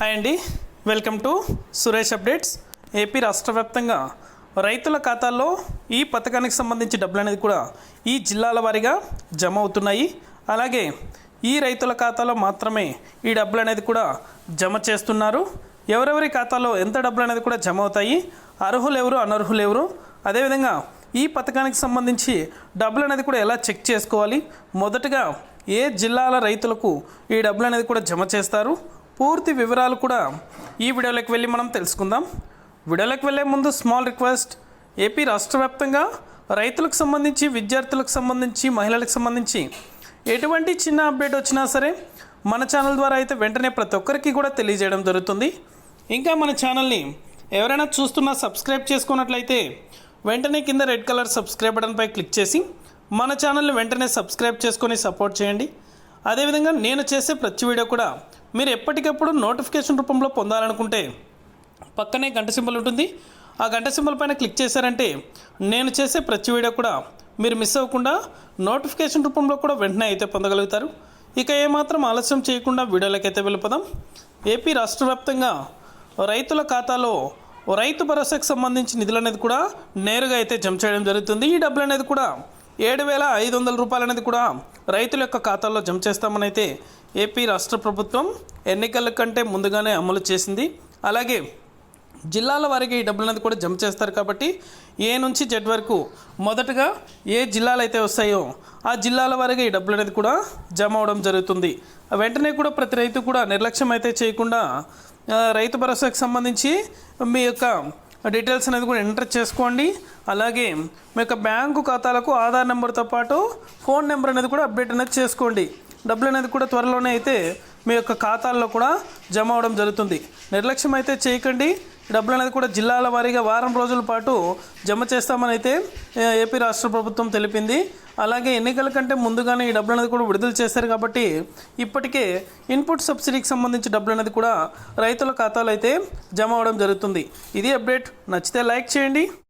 Hi అండి welcome to Suresh updates AP రాష్ట్ర వ్యాప్తంగా రైతుల ఖాతాల్లో ఈ పథకానికి సంబంధించి డబ్బులు అనేది కూడా ఈ జిల్లాల వారీగా జమ అవుతున్నాయి. అలాగే ఈ రైతుల ఖాతాలో మాత్రమే ఈ డబ్బులు అనేది కూడా జమ చేస్తున్నారు. ఎవరెవరి ఖాతాలో ఎంత డబ్బులు అనేది కూడా జమ అవుతాయి అర్హులు ఎవరు అనర్హులు ఎవరు అదేవిధంగా ఈ పథకానికి సంబంధించి డబ్బులు అనేది కూడా ఎలా చెక్ చేసుకోవాలి మొదటగా ఏ జిల్లాల రైతులకు ఈ డబ్బులు అనేది కూడా జమ చేస్తారు పూర్తి వివరాలు కూడా ఈ వీడియోలోకి వెళ్ళి మనం తెలుసుకుందాం. వీడియోలోకి వెళ్ళే ముందు స్మాల్ రిక్వెస్ట్ ఏపీ రాష్ట్ర వ్యాప్తంగా రైతులకు సంబంధించి విద్యార్థులకు సంబంధించి మహిళలకు సంబంధించి ఎటువంటి చిన్న అప్డేట్ వచ్చినా సరే మన ఛానల్ ద్వారా అయితే వెంటనే ప్రతి ఒక్కరికి కూడా తెలియజేయడం జరుగుతుంది. ఇంకా మన ఛానల్ని ఎవరైనా చూస్తున్నా సబ్స్క్రైబ్ చేసుకున్నట్లయితే వెంటనే కింద రెడ్ కలర్ సబ్స్క్రైబ్ బటన్పై క్లిక్ చేసి మన ఛానల్ని వెంటనే సబ్స్క్రైబ్ చేసుకొని సపోర్ట్ చేయండి. అదేవిధంగా నేను చేసే ప్రతి వీడియో కూడా మీరు ఎప్పటికప్పుడు నోటిఫికేషన్ రూపంలో పొందాలనుకుంటే పక్కనే గంట సింబల్ ఉంటుంది. ఆ గంట సింబల్ పైన క్లిక్ చేశారంటే నేను చేసే ప్రతి వీడియో కూడా మీరు మిస్ అవ్వకుండా నోటిఫికేషన్ రూపంలో కూడా వెంటనే అయితే పొందగలుగుతారు. ఇక ఏమాత్రం ఆలస్యం చేయకుండా వీడియోలకైతే వెళ్ళిపోదాం. ఏపీ రాష్ట్ర వ్యాప్తంగా రైతుల ఖాతాలో రైతు భరోసాకు సంబంధించి నిధులు అనేది కూడా నేరుగా అయితే జమ చేయడం జరుగుతుంది. ఈ డబ్బులు అనేది కూడా ఏడు వేల ఐదు వందల రూపాయలు అనేది కూడా రైతుల యొక్క ఖాతాల్లో జమ చేస్తామని అయితే ఏపీ రాష్ట్ర ప్రభుత్వం ఎన్నికల కంటే ముందుగానే అమలు చేసింది. అలాగే జిల్లాల వారికి ఈ డబ్బులు అనేది కూడా జమ చేస్తారు కాబట్టి ఏ నుంచి జెడ్ వరకు మొదటగా ఏ జిల్లాలు అయితే వస్తాయో ఆ జిల్లాల వారికి ఈ డబ్బులు అనేది కూడా జమ అవడం జరుగుతుంది. వెంటనే కూడా ప్రతి రైతు కూడా నిర్లక్ష్యం అయితే చేయకుండా రైతు భరోసాకు సంబంధించి మీ యొక్క డీటెయిల్స్ అనేది కూడా ఎంటర్ చేసుకోండి. అలాగే మీ యొక్క బ్యాంకు ఖాతాలకు ఆధార్ నెంబర్తో పాటు ఫోన్ నెంబర్ అనేది కూడా అప్డేట్ అనేది చేసుకోండి. డబ్బులు అనేది కూడా త్వరలోనే అయితే మీ యొక్క ఖాతాల్లో కూడా జమ అవడం జరుగుతుంది. నిర్లక్ష్యం అయితే చేయకండి. డబ్బులు అనేది కూడా జిల్లాల వారీగా వారం రోజుల పాటు జమ చేస్తామని అయితే ఏపీ రాష్ట్ర ప్రభుత్వం తెలిపింది. అలాగే ఎన్నికల కంటే ముందుగానే ఈ డబ్బులు అనేది కూడా విడుదల చేశారు కాబట్టి ఇప్పటికే ఇన్పుట్ సబ్సిడీకి సంబంధించి డబ్బులు అనేది కూడా రైతుల ఖాతాలో అయితే జమ అవడం జరుగుతుంది. ఇది అప్డేట్. నచ్చితే లైక్ చేయండి.